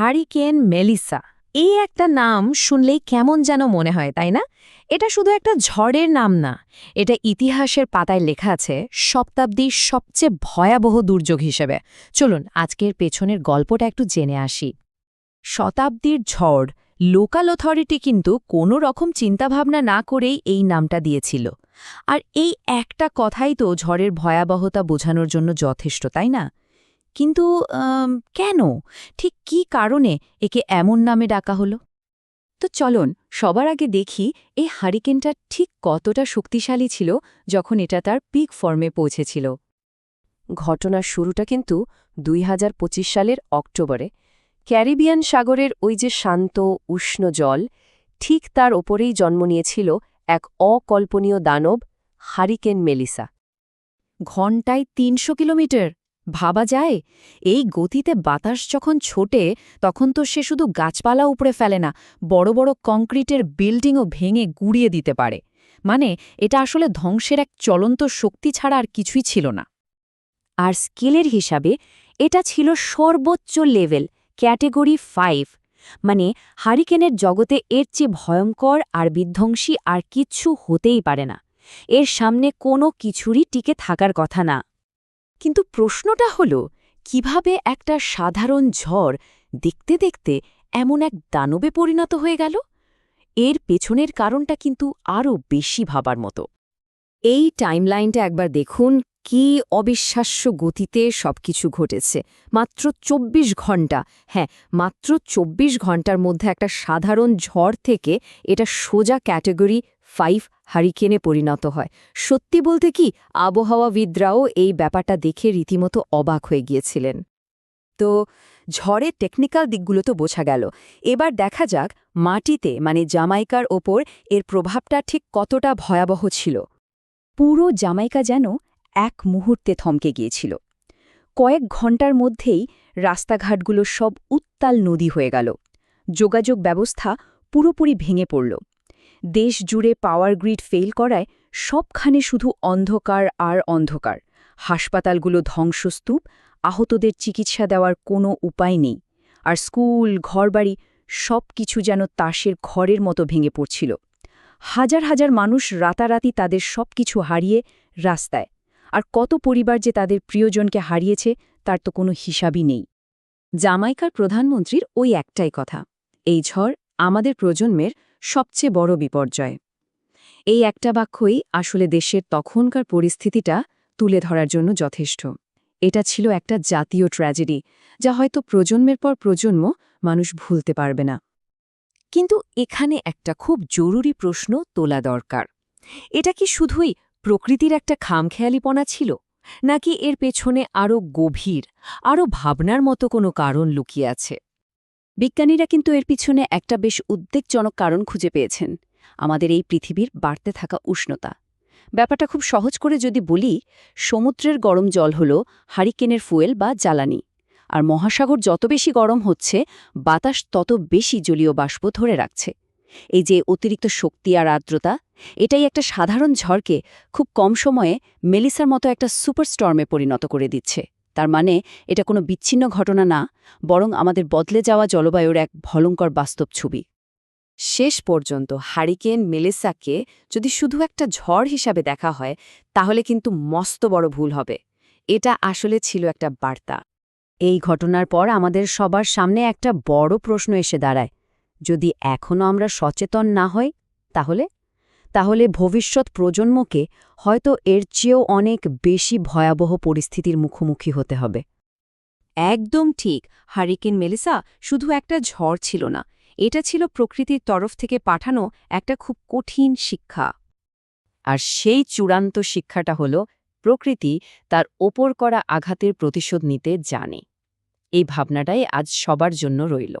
Hurricane Melissa. এই একটা নাম শুনলেই কেমন যেন মনে হয়, তাই না? এটা শুধু একটা ঝড়ের নাম না, এটা ইতিহাসের পাতায় লেখা আছে, শতাব্দীর সবচেয়ে ভয়াবহ দুর্যোগ হিসেবে। চলুন, আজকের পেছনের গল্পটা একটু জেনে আসি। শতাব্দীর ঝড়, লোকাল অথরিটি কিন্তু কোনো রকম চিন্তাভাবনা না করেই এই নামটা দিয়েছিল। আর এই একটা কথাই তো ঝড়ের ভয়াবহতা বোঝানোর জন্য যথেষ্ট, তাই না? কিন্তু কেন? ঠিক কি কারণে একে এমন নামে ডাকা হলো? তো চলুন, সবার আগে দেখি এই হারিকেনটা ঠিক কতটা শক্তিশালী ছিল যখন এটা তার পিক ফর্মে পৌঁছেছিল। ঘটনার শুরুটা কিন্তু দুই হাজার পঁচিশ সালের অক্টোবরে। ক্যারিবিয়ান সাগরের ওই যে শান্ত, উষ্ণ জল ঠিক তার ওপরেই জন্ম নিয়েছিল এক অকল্পনীয় দানব, হারিকেন মেলিসা। ঘণ্টায় তিনশো কিলোমিটার! ভাবা যায়? এই গতিতে বাতাস যখন ছোটে, তখন তো সে শুধু গাছপালা উপড়ে ফেলে না, বড় বড় কংক্রিটের বিল্ডিংও ভেঙে গুড়িয়ে দিতে পারে। মানে এটা আসলে ধ্বংসের এক চলন্ত শক্তি ছাড়া আর কিছুই ছিল না। আর স্কেলের হিসাবে, এটা ছিল সর্বোচ্চ লেভেল, ক্যাটেগরি ফাইভ। মানে হারিকেনের জগতে এর চেয়ে ভয়ঙ্কর আর বিধ্বংসী আর কিচ্ছু হতেই পারে না। এর সামনে কোনো কিছুরই টিকে থাকার কথা না। কিন্তু প্রশ্নটা হল, কীভাবে একটা সাধারণ ঝড় দেখতে দেখতে এমন এক দানবে পরিণত হয়ে গেল? এর পেছনের কারণটা কিন্তু আরও বেশি ভাবার মতো। এই টাইমলাইনটা একবার দেখুন, কি অবিশ্বাস্য গতিতে সবকিছু ঘটেছে। মাত্র ২৪ ঘণ্টা হ্যাঁ মাত্র ২৪ ঘণ্টার মধ্যে একটা সাধারণ ঝড় থেকে এটা সোজা ক্যাটেগরি ফাইভ হারিকেনে পরিণত হয়। সত্যি বলতে কি আবহাওয়াবিদরাও এই ব্যাপারটা দেখে রীতিমতো অবাক হয়ে গিয়েছিলেন। তো ঝড়ের টেকনিক্যাল দিকগুলো তো বোঝা গেল। এবার দেখা যাক মাটিতে মানে জামাইকার ওপর, এর প্রভাবটা ঠিক কতটা ভয়াবহ ছিল। পুরো জামাইকা যেন এক মুহূর্তে থমকে গিয়েছিল। কয়েক ঘণ্টার মধ্যেই রাস্তাঘাটগুলো সব উত্তাল নদী হয়ে গেল। যোগাযোগ ব্যবস্থা পুরোপুরি ভেঙে পড়ল। দেশ জুড়ে পাওয়ার গ্রিড ফেল করায় সবখানে শুধু অন্ধকার আর অন্ধকার। হাসপাতালগুলো ধ্বংসস্তূপ, আহতদের চিকিৎসা দেওয়ার কোনো উপায় নেই। আর স্কুল, ঘরবাড়ি সব কিছু যেন তাসের ঘরের মতো ভেঙে পড়ছিল। হাজার হাজার মানুষ রাতারাতি তাদের সব কিছু হারিয়ে রাস্তায়। আর কত পরিবার যে তাদের প্রিয়জনকে হারিয়েছে, তার তো কোনো হিসাবই নেই। জামাইকার প্রধানমন্ত্রীর ওই একটাই কথা, এই ঝড় আমাদের প্রজন্মের সবচেয়ে বড় বিপর্যয়। এই একটা বাক্যই আসলে দেশের তখনকার পরিস্থিতিটা তুলে ধরার জন্য যথেষ্ট। এটা ছিল একটা জাতীয় ট্র্যাজেডি, যা হয়তো প্রজন্মের পর প্রজন্ম মানুষ ভুলতে পারবে না। কিন্তু এখানে একটা খুব জরুরি প্রশ্ন তোলা দরকার। এটা কি শুধুই প্রকৃতির একটা খামখেয়ালিপনা ছিল, নাকি এর পেছনে আরও গভীর আরও ভাবনার মতো কোনো কারণ লুকিয়ে আছে? বিজ্ঞানীরা কিন্তু এর পিছনে একটা বেশ উদ্বেগজনক কারণ খুঁজে পেয়েছেন। আমাদের এই পৃথিবীর বাড়তে থাকা উষ্ণতা। ব্যাপারটা খুব সহজ করে যদি বলি, সমুদ্রের গরম জল হল হারিকেনের ফুয়েল বা জ্বালানি। আর মহাসাগর যত বেশি গরম হচ্ছে, বাতাস তত বেশি জলীয় বাষ্প ধরে রাখছে। এই যে অতিরিক্ত শক্তি আর আর্দ্রতা, এটাই একটা সাধারণ ঝড়কে খুব কম সময়ে মেলিসার মতো একটা সুপারস্টর্মে পরিণত করে দিচ্ছে। তার মানে এটা কোনো বিচ্ছিন্ন ঘটনা না, বরং আমাদের বদলে যাওয়া জলবায়ুর এক ভয়ঙ্কর বাস্তব ছবি। শেষ পর্যন্ত হারিকেন মেলেসাকে যদি শুধু একটা ঝড় হিসাবে দেখা হয়, তাহলে কিন্তু মস্ত বড় ভুল হবে। এটা আসলে ছিল একটা বার্তা। এই ঘটনার পর আমাদের সবার সামনে একটা বড় প্রশ্ন এসে দাঁড়ায়। যদি এখনও আমরা সচেতন না হই, তাহলে? তাহলে ভবিষ্যৎ প্রজন্মকে হয়তো এর চেয়েও অনেক বেশি ভয়াবহ পরিস্থিতির মুখোমুখি হতে হবে। একদম ঠিক, হারিকেন মেলিসা, শুধু একটা ঝড় ছিল না। এটা ছিল প্রকৃতির তরফ থেকে পাঠানো একটা খুব কঠিন শিক্ষা। আর সেই চূড়ান্ত শিক্ষাটা হল, প্রকৃতি তার ওপর করা আঘাতের প্রতিশোধ নিতে জানে। এই ভাবনাটাই আজ সবার জন্য রইল।